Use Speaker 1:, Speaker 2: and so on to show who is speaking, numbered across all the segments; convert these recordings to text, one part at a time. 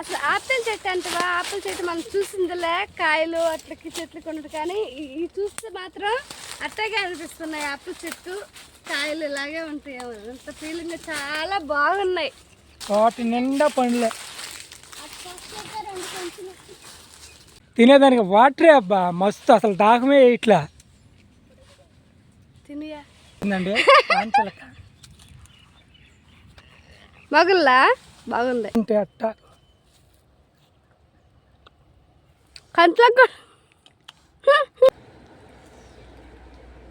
Speaker 1: అసలు ఆపిల్ చెట్టు అంటవా? ఆపిల్ చెట్టు మనం చూసిందిలే కాయలు అట్లకి చెట్లు కొన్నది కానీ ఈ- ఈ చూస్తే మాత్రం అట్టగే అనిపిస్తున్నాయి ఆపిల్ చెట్టు. కాయలు ఇలాగే ఉంటాయి. అంత ఫీలింగ్ చాలా బాగున్నాయి.
Speaker 2: వాటి నిండా పండ్లే. తినేదానికి వాటరే అబ్బా మస్తు. అసలు దాహమే ఇట్లా. కాంచలక.
Speaker 1: బాగుల్లా బాగుంది?
Speaker 2: అంటే అట్ట.
Speaker 1: కంట్లకు కూడా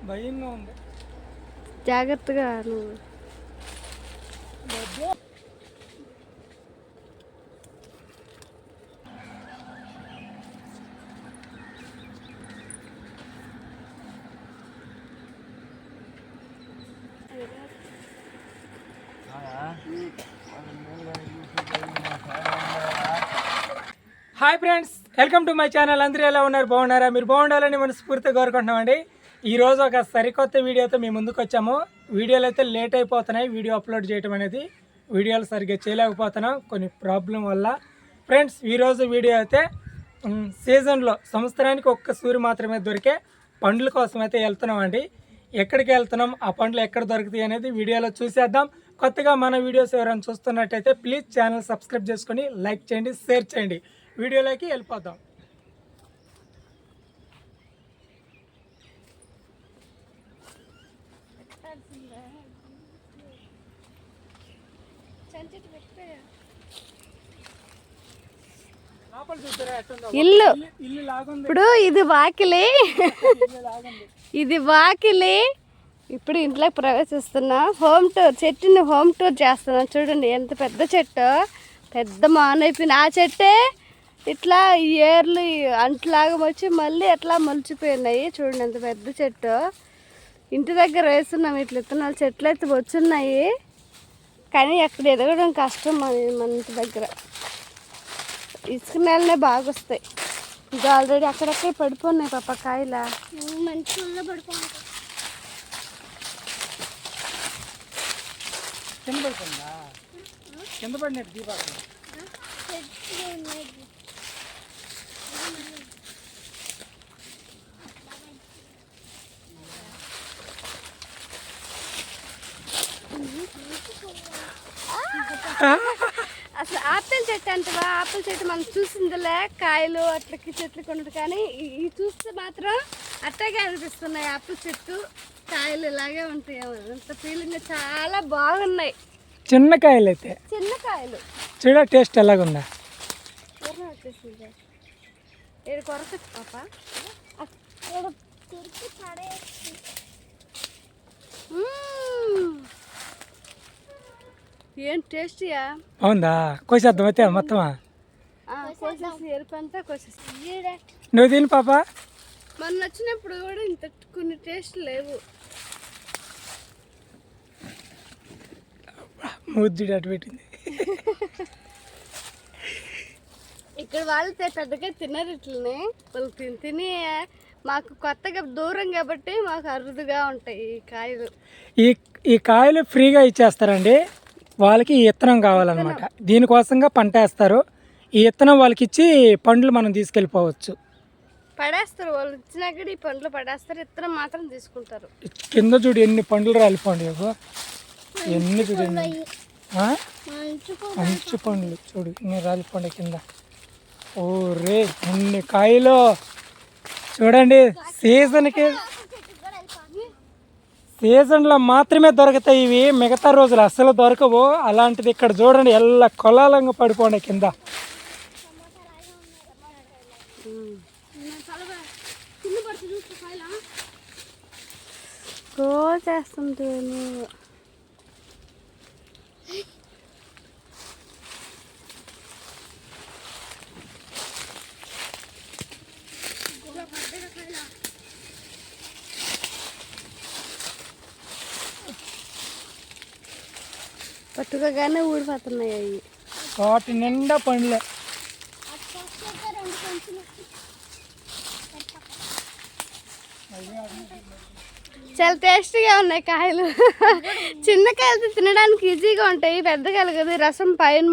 Speaker 2: భయంగా ఉంది
Speaker 1: జాగ్రత్తగా నువ్వు
Speaker 2: hi friends welcome to my channel అందరూ ఎలా ఉన్నారు? బాగున్నారా? మీరు బాగుండాలని మనస్ఫూర్తిగా కోరుకుంటున్నామండి. ఈరోజు ఒక సరికొత్త వీడియోతో మేము ముందుకు వచ్చాము. వీడియోలు అయితే లేట్ అయిపోతున్నాయి. వీడియో అప్లోడ్ చేయడం అనేది వీడియోలు సరిగ్గా చేయలేకపోతున్నాం. కొన్ని ప్రాబ్లం వల్ల. ఫ్రెండ్స్ ఈరోజు వీడియో అయితే సీజన్లో సంవత్సరానికి ఒక్క సూరి మాత్రమే దొరికే పండ్ల కోసం అయితే వెళ్తున్నామండి. ఎక్కడికి వెళ్తున్నాం? ఆ పండ్లు ఎక్కడ దొరుకుతాయి అనేది వీడియోలో చూసేద్దాం. కొత్తగా మన వీడియోస్ ఎవరైనా చూస్తున్నట్టయితే ప్లీజ్ ఛానల్ సబ్స్క్రైబ్ చేసుకొని లైక్ చేయండి షేర్ చేయండి. వీడియోలోకి ఎట్టుందో?
Speaker 1: ఇల్లు. ఇప్పుడు ఇది వాకిలి. ఇది వాకిలి. ఇప్పుడు ఇంట్లోకి ప్రవేశిస్తున్నా. హోమ్ టూర్ చెట్టుని హోమ్ టూర్ చేస్తున్నాం. చూడండి ఎంత పెద్ద చెట్టు. పెద్ద మాన్ అయిపోయింది ఆ చెట్టే ఇట్లా ఈ ఏర్లు అంట్లాగా వచ్చి మళ్ళీ ఎట్లా మొలిచిపోయినాయి చూడండి ఎంత పెద్ద చెట్టు. ఇంటి దగ్గర వేస్తున్నాం ఇట్లా విత్తనాలు చెట్లు అయితే వచ్చున్నాయి. కానీ అక్కడ ఎదగడం కష్టం మన మన ఇంటి దగ్గర. ఇసుక నేలనే బాగా వస్తాయి ఇది ఆల్రెడీ అక్కడక్కడ పడిపోయినాయి పాప కాయలా.
Speaker 2: కింద కింద పడినట్టు
Speaker 1: అసలు ఆపిల్ చెట్టు అంటవా? ఆపిల్ చెట్టు మనం చూసిందిలే కాయలు అట్లకి చెట్లు కొన్నది. కానీ ఈ- ఈ చూస్తే మాత్రం అట్టగే అనిపిస్తున్నాయి ఆపిల్ చెట్టు. కాయలు ఇలాగే ఉంటాయి. అంత ఫీలింగ్ చాలా బాగున్నాయి.
Speaker 2: చిన్న కాయలు అయితే.
Speaker 1: చిన్న కాయలు.
Speaker 2: చూడ టేస్ట్ ఎలాగుందా?
Speaker 1: ఏడు కొరకొచ్చు పాప. అక్కడ. ఏం టేస్టీయా
Speaker 2: అవుందా కోసేద్దాం అయితే మొత్తమా?
Speaker 1: ఎరుపంతా కోసేసి.
Speaker 2: నువ్వు తిని పాప.
Speaker 1: మొన్న వచ్చినప్పుడు కూడా ఇంత కొన్ని టేస్ట్ లేవు.
Speaker 2: ముద్దుడు అటు పెట్టింది.
Speaker 1: ఇక్కడ వాళ్ళు పెద్దగా తినరు ఇట్లనే. వాళ్ళు తిని తిని మాకు కొత్తగా దూరం కాబట్టి మాకు అరుదుగా ఉంటాయి ఈ కాయలు.
Speaker 2: ఈ ఈ కాయలు ఫ్రీగా ఇచ్చేస్తారండి. వాళ్ళకి ఈ ఇత్తనం కావాలన్నమాట. దీనికోసంగా పంట వేస్తారు ఈ ఇత్తనం వాళ్ళకి ఇచ్చి పండ్లు మనం తీసుకెళ్ళిపోవచ్చు.
Speaker 1: పడేస్తారు. వాళ్ళు ఇచ్చినా కూడా ఈ పండ్లు పడేస్తారు. ఇత్తనం మాత్రం తీసుకుంటారు.
Speaker 2: కింద చూడు ఎన్ని పండ్లు రాలిపోండి. ఎన్ని చూడు? మంచి పండ్లు. చూడు ఇన్ని రాలిపోండి కింద. ఓ రే ఎన్ని కాయలు. చూడండి సీజన్కి సీజన్లో మాత్రమే దొరుకుతాయి ఇవి. మిగతా రోజులు అస్సలు దొరకవు. అలాంటిది ఇక్కడ చూడండి ఎల్ల కొలాలంగా పడిపోండి కింద.
Speaker 1: కోసేస్తుంది పట్టుకోగానే ఊడిపోతున్నాయి అవి.
Speaker 2: వాటి నిండా పండ్లే.
Speaker 1: చాలా టేస్టీగా ఉన్నాయి కాయలు. చిన్న కాయలు తినడానికి ఈజీగా ఉంటాయి పెద్ద కాయలు కదా. రసం పైన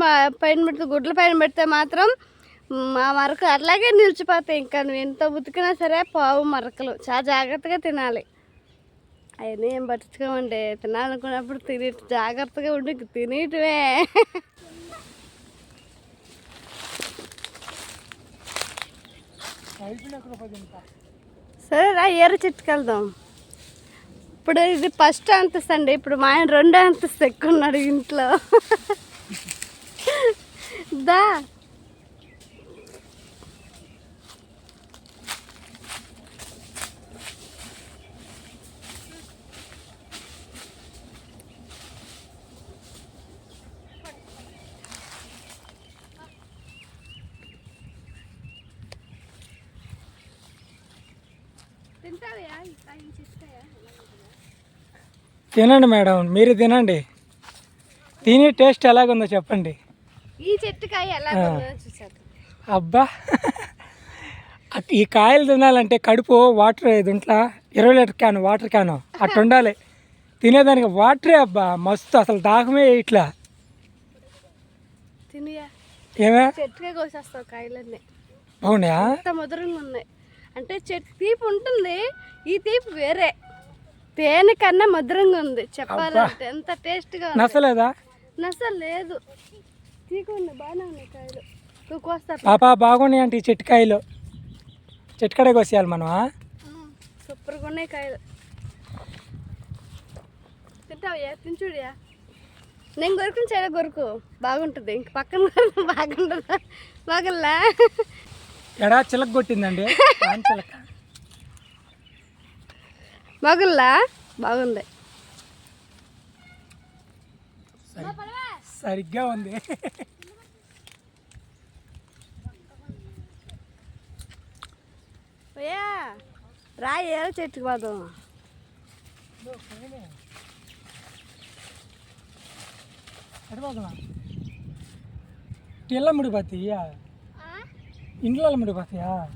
Speaker 1: పైన పెడితే గుడ్ల పైన పెడితే మాత్రం మా మరక అట్లాగే నిలిచిపోతాయి. ఇంకా నువ్వు ఎంత ఉతికినా సరే పావు మరకలు. చాలా జాగ్రత్తగా తినాలి. అవన్నీ ఏం పట్టించుకోమండి. తినాలనుకున్నప్పుడు తిని జాగ్రత్తగా ఉండి తినేయటమే సరే రా ఏర చెట్టుకు వెళ్దాం ఇప్పుడు ఇది ఫస్ట్ అంతస్తు అండి. ఇప్పుడు మా ఆయన రెండో అంతస్తు ఎక్కువ ఉన్నాడు ఇంట్లో. దా.
Speaker 2: తినండి మేడం మీరు తినండి. తిని టేస్ట్ ఎలాగుందో చెప్పండి.
Speaker 1: ఈ ఎలా ఉందో చూసారు
Speaker 2: అబ్బా. ఈ కాయలు తినాలంటే కడుపు వాటర్ దీంట్లో ఇరవై లీటర్ క్యాన్ వాటర్ క్యాన్. అట్టు ఉండాలి. తినేదానికి వాటరే అబ్బా మస్తు అసలు దాహమే ఇట్లా. ఏమే? బాగున్నాయా
Speaker 1: అంత మధురంగా ఉన్నాయి. అంటే చెట్టు తీపి ఉంటుంది. ఈ తీపి వేరే. తేనె కన్నా మధురంగా ఉంది. చెప్పాలంటే ఎంత టేస్ట్గా
Speaker 2: నచ్చలేదా
Speaker 1: నస లేదు తీగ ఉంది. బాగానే ఉన్నాయి కాయలు. నువ్వు కోస్తా.
Speaker 2: పాపా బాగున్నాయి అంటే ఈ చెట్టుకాయలు చెట్టుకడే కోసేయాలి మనం?
Speaker 1: సూపర్గా ఉన్నాయి కాయలు. తింటావయ్యా? తించుడియా నేను కొరుకుని చేయడం కొరుకు బాగుంటుంది. ఇంక పక్కన బాగుంటుందా బాగల్లా
Speaker 2: ఎడా చిలక కొట్టిందండి? చిలక.
Speaker 1: బాగుల్లా బాగుంది.
Speaker 2: సరిగ్గా ఉంది.
Speaker 1: అయ్యా రా ఏదో చెట్టుకు పోదాం.
Speaker 2: ఇళ్ళ ముడిపోతాయా ఇండ్ల ముడిపోతాయా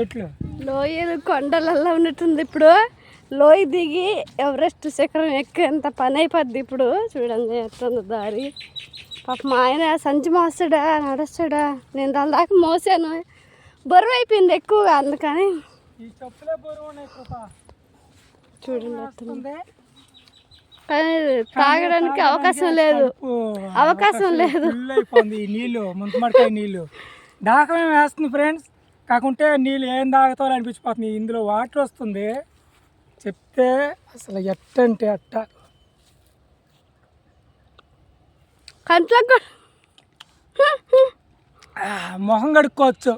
Speaker 2: చెట్లు?
Speaker 1: లోయలు కొండలలో ఉన్నట్టుంది ఇప్పుడు. లోయ దిగి ఎవరెస్ట్ శిఖరం ఎక్కేంత పని అయిపోద్ది ఇప్పుడు. చూడండి ఎట్లుంది దారి. పాప మా ఆయన సంచి మోస్తాడా నడుస్తాడా? నేను దాని దాకా మోసాను. బరువు అయిపోయింది ఎక్కువగా అందుకని. చూడండి. కానీ తాగడానికి అవకాశం లేదు. అవకాశం లేదు.
Speaker 2: నీళ్ళు నీళ్ళు. దాహమే వేస్తుంది ఫ్రెండ్స్. కాకుంటే నీళ్ళు ఏం తాగుతావు అనిపించిపోతుంది. ఇందులో వాటర్ వస్తుంది. చెప్తే అసలు ఎట్టంటే అట్ట. మొహం కడుక్కోవచ్చు.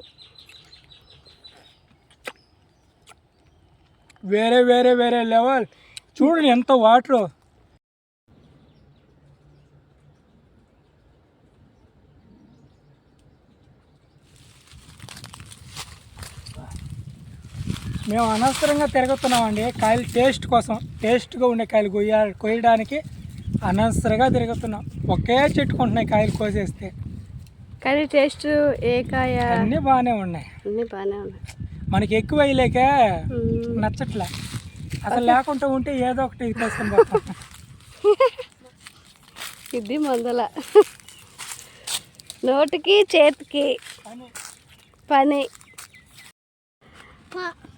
Speaker 2: వేరే వేరే వేరే లెవెల్. చూడండి ఎంత వాటర్. మేము అనవసరంగా తిరుగుతున్నామండి కాయలు టేస్ట్ కోసం టేస్ట్గా ఉండే కాయలు కొయ్య కొయ్యడానికి అనవసరంగా తిరుగుతున్నాం ఒకే చెట్టుకుంటున్నాయి కాయలు కోసేస్తే.
Speaker 1: కానీ టేస్ట్ ఏ కాయ?
Speaker 2: అన్నీ బాగానే ఉన్నాయి.
Speaker 1: అన్నీ బాగానే ఉన్నాయి.
Speaker 2: మనకి ఎక్కువ అయ్యలేక. నచ్చట్లే. అసలు లేకుండా ఉంటే ఏదో ఒకటి తీసుకొని పోతాం.
Speaker 1: ఇది మొదల. నోటికి చేతికి. పని.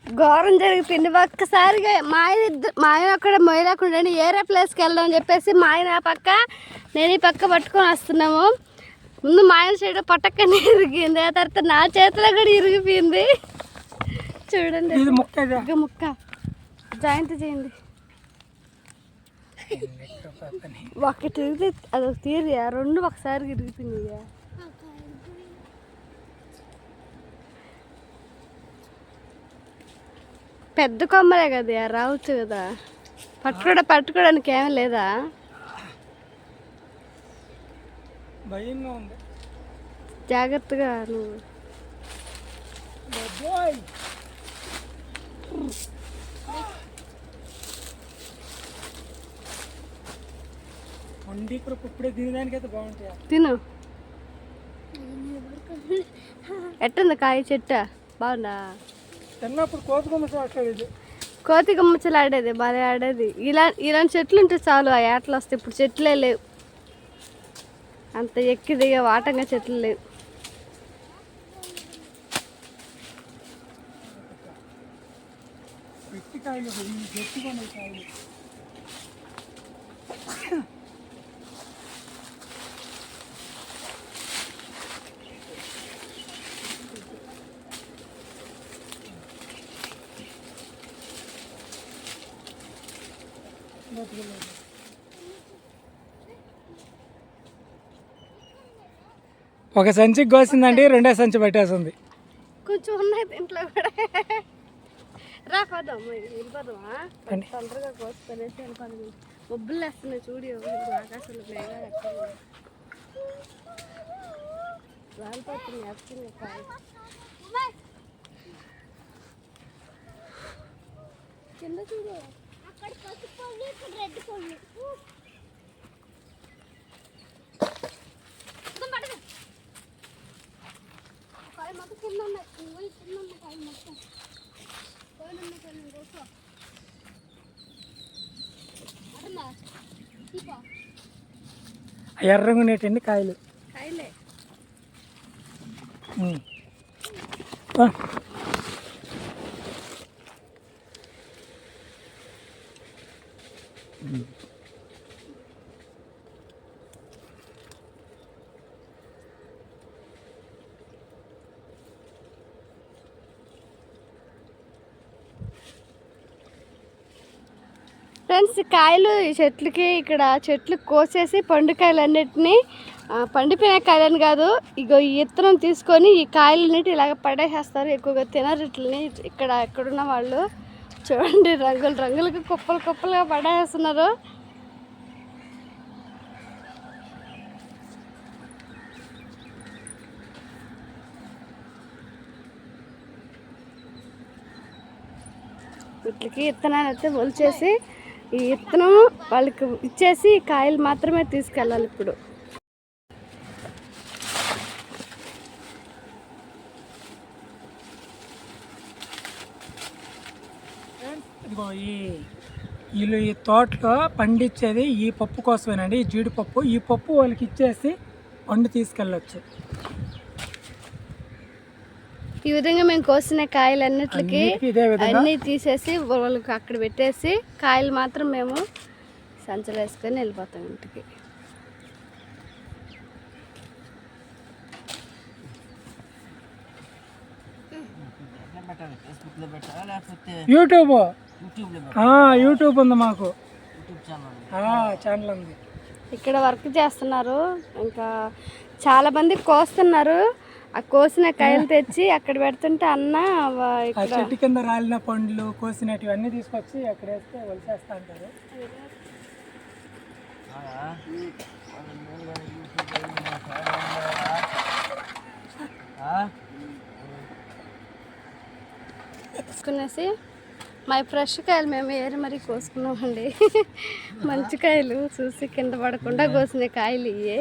Speaker 1: ఘోరం జరిగిపోయింది. ఒక్కసారిగా మా ఆయన ఇద్దరు మా ఆయన అక్కడ మొయ్యలేకుండా ఏరే ప్లేస్కి వెళ్దాం అని చెప్పేసి మా ఆయన పక్క నేను ఈ పక్క పట్టుకొని వస్తున్నాము. ముందు మా ఆయన సైడ్ పట్టక్కనే ఇరిగింది. ఆ తర్వాత నా చేతిలో కూడా ఇరిగిపోయింది. చూడండి.
Speaker 2: ఇది ముక్క
Speaker 1: ముక్క. జాయింట్ చేయండి. ఒకటి ఇరిగి అదొక తీరియా రెండు ఒకసారి ఇరిగిపోయినాయా. పెద్ద కొమ్మలే కదా రావచ్చు కదా. పట్టుకోవడం పట్టుకోవడానికి ఏమీ లేదా?
Speaker 2: భయంగా ఉంది.
Speaker 1: జాగ్రత్తగా నువ్వు.
Speaker 2: ఇప్పుడే తినడానికైతే బాగుంటాయి?
Speaker 1: తిను. ఎట్టుంది కాయ చెట్టు? బాగుందా?
Speaker 2: తిన్నప్పుడు కోతుకొమ్మ చూడట్లేదు ఇది
Speaker 1: కోతి గుమ్మచ్చలు ఆడేది బాగా ఆడేది. ఇలా ఇలాంటి చెట్లు ఉంటే చాలు ఆ ఏటలు వస్తాయి ఇప్పుడు చెట్లే లేవు. అంత ఎక్కి దిగే వాటంగా చెట్లు లేవు.
Speaker 2: కాయలు. ఒక సంచికి కోసిందండి రెండో సంచి పట్టేస్తుంది.
Speaker 1: కొంచెం ఉన్నాయి దీంట్లో కూడా. రా పోదాం వెళ్ళిపోదామా. తొందరగా కోసుకొనేసి వెళ్ళిపోదాం. మబ్బులు వేస్తున్నాయి చూడు ఆకాశంలో మేఘాలు ఎక్కడ ఉన్నాయి. రాలిపోతుంది వేస్తుంది కాయ కింద చూడు కాయ మొత్తం కింద ఉన్నాయి కింద కాయ మొత్తం అర్థమా తీపా
Speaker 2: కాయలు
Speaker 1: కాయలే కాయలు ఈ చెట్లకి ఇక్కడ చెట్లు కోసేసి పండుకాయలు అన్నిటిని పండిపోయిన కాయలని కాదు ఇగో ఈ ఇత్తనం తీసుకొని ఈ కాయలన్నిటి ఇలాగ పడేసేస్తారు ఎక్కువగా తినరు ఇట్లని ఇక్కడ ఎక్కడున్న వాళ్ళు. చూడండి రంగులు రంగులకి కుప్పలు కుప్పలుగా పడేస్తున్నారు. వీటికి ఇత్తనాలు అయితే ఒలిచేసి ఈ విత్తనం వాళ్ళకి ఇచ్చేసి కాయలు మాత్రమే తీసుకెళ్ళాలి ఇప్పుడు.
Speaker 2: ఇదిగో ఈ వీళ్ళు ఈ తోటలో పండించేది ఈ పప్పు కోసమేనండి ఈ జీడిపప్పు. ఈ పప్పు వాళ్ళకి ఇచ్చేసి పండు తీసుకెళ్ళచ్చు.
Speaker 1: ఈ విధంగా మేము కోసిన కాయలన్నిటికి
Speaker 2: అన్నిటికీ
Speaker 1: అన్నీ తీసేసి వాళ్ళకి అక్కడ పెట్టేసి కాయలు మాత్రం మేము సంచలు వేసుకొని వెళ్ళిపోతాం ఇంటికి.
Speaker 3: ఫేస్బుక్లో పెట్టాలా లేకపోతే
Speaker 2: యూట్యూబ్ యూట్యూబ్ ఉంది మాకు.
Speaker 3: యూట్యూబ్ ఛానల్
Speaker 2: ఆ, ఛానల్ ఉంది.
Speaker 1: ఇక్కడ వర్క్ చేస్తున్నారు. ఇంకా చాలా మంది కోస్తున్నారు. ఆ కోసిన కాయలు తెచ్చి అక్కడ పెడుతుంటే అన్న
Speaker 2: ఆ చెట్టు కింద రాలిన పండ్లు కోసినవి అన్నీ తీసుకొచ్చి అక్కడ వేస్తే వలిసేస్తా అంటారు.
Speaker 1: తీసుకునేసి మా ఫ్రెష్ కాయలు మేము ఏరి మరీ కోసుకున్నామండి. మంచి కాయలు చూసి కింద పడకుండా కోసిన కాయలు ఇవి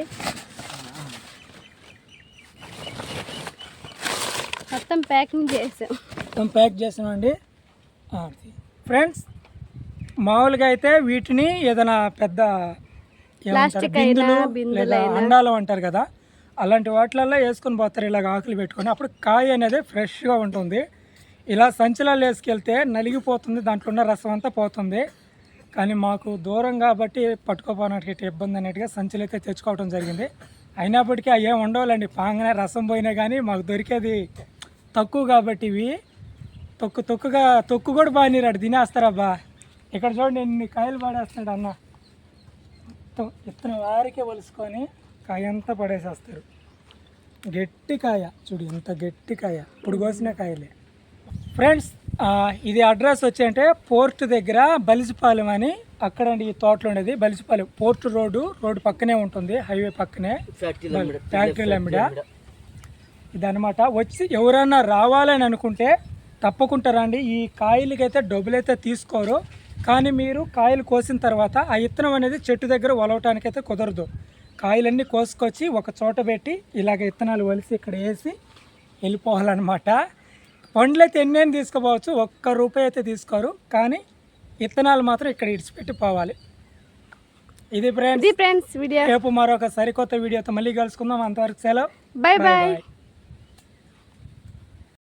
Speaker 1: మొత్తం ప్యాకింగ్ చేసాం.
Speaker 2: మొత్తం ప్యాక్ చేసామండి. ఫ్రెండ్స్ మామూలుగా అయితే వీటిని ఏదైనా పెద్ద
Speaker 1: ప్లాస్టిక్
Speaker 2: లేదా. అండాలు అంటారు కదా అలాంటి వాటిలలో వేసుకొని పోతారు ఇలాగ ఆకులు పెట్టుకొని. అప్పుడు కాయ అనేది ఫ్రెష్గా ఉంటుంది. ఇలా సంచులలో వేసుకెళ్తే నలిగిపోతుంది దాంట్లో ఉన్న రసం అంతా పోతుంది. కానీ మాకు దూరం కాబట్టి పట్టుకోపోవడానికి ఇబ్బంది అన్నట్టుగా సంచులు అయితే తెచ్చుకోవడం జరిగింది. అయినప్పటికీ అవి ఏం ఉండవాలండి పాంగనే రసం పోయినా కానీ మాకు దొరికేది తక్కువ కాబట్టి ఇవి. తొక్కు తొక్కుగా తొక్కు కూడా బాగానేరాడు తినేస్తారబ్బా ఇక్కడ చూడండి ఎన్ని కాయలు పడేస్తున్నాడు అన్న. మొత్తం ఇత్తనం వారికే వలుసుకొని కాయ అంతా పడేసేస్తారు. గట్టి కాయ చూడు ఎంత గట్టి కాయ. ఇప్పుడు కోసిన కాయలే. ఫ్రెండ్స్ ఇది అడ్రస్ వచ్చి అంటే పోర్ట్ దగ్గర బలిసిపాలెం అని అక్కడండి ఈ తోటలో ఉండేది. బలిసిపాలెం పోర్ట్ రోడ్డు రోడ్డు పక్కనే ఉంటుంది హైవే పక్కనే. ఫ్యాక్టరీ లెమ్మిడ ఇదనమాట వచ్చి ఎవరైనా రావాలని అనుకుంటే తప్పకుండా రండి. ఈ కాయలకైతే డబ్బులైతే తీసుకోరు. కానీ మీరు కాయలు కోసిన తర్వాత ఆ ఇత్తనం అనేది చెట్టు దగ్గర ఒలవటానికైతే కుదరదు. కాయలన్నీ కోసుకొచ్చి ఒక చోట పెట్టి ఇలాగ ఇత్తనాలు వలిసి ఇక్కడ వేసి వెళ్ళిపోవాలన్నమాట. పండ్లు అయితే ఎన్నైనా తీసుకోపోవచ్చు ఒక్క రూపాయి అయితే తీసుకోరు. కానీ విత్తనాలు మాత్రం ఇక్కడ ఇడిచిపెట్టి పోవాలి ఇది ఫ్రెండ్స్
Speaker 1: ఫ్రెండ్స్ వీడియో.
Speaker 2: రేపు మరొక సరికొత్త వీడియోతో మళ్ళీ కలుసుకుందాం. అంతవరకు సెలవు.
Speaker 1: Bye
Speaker 2: bye.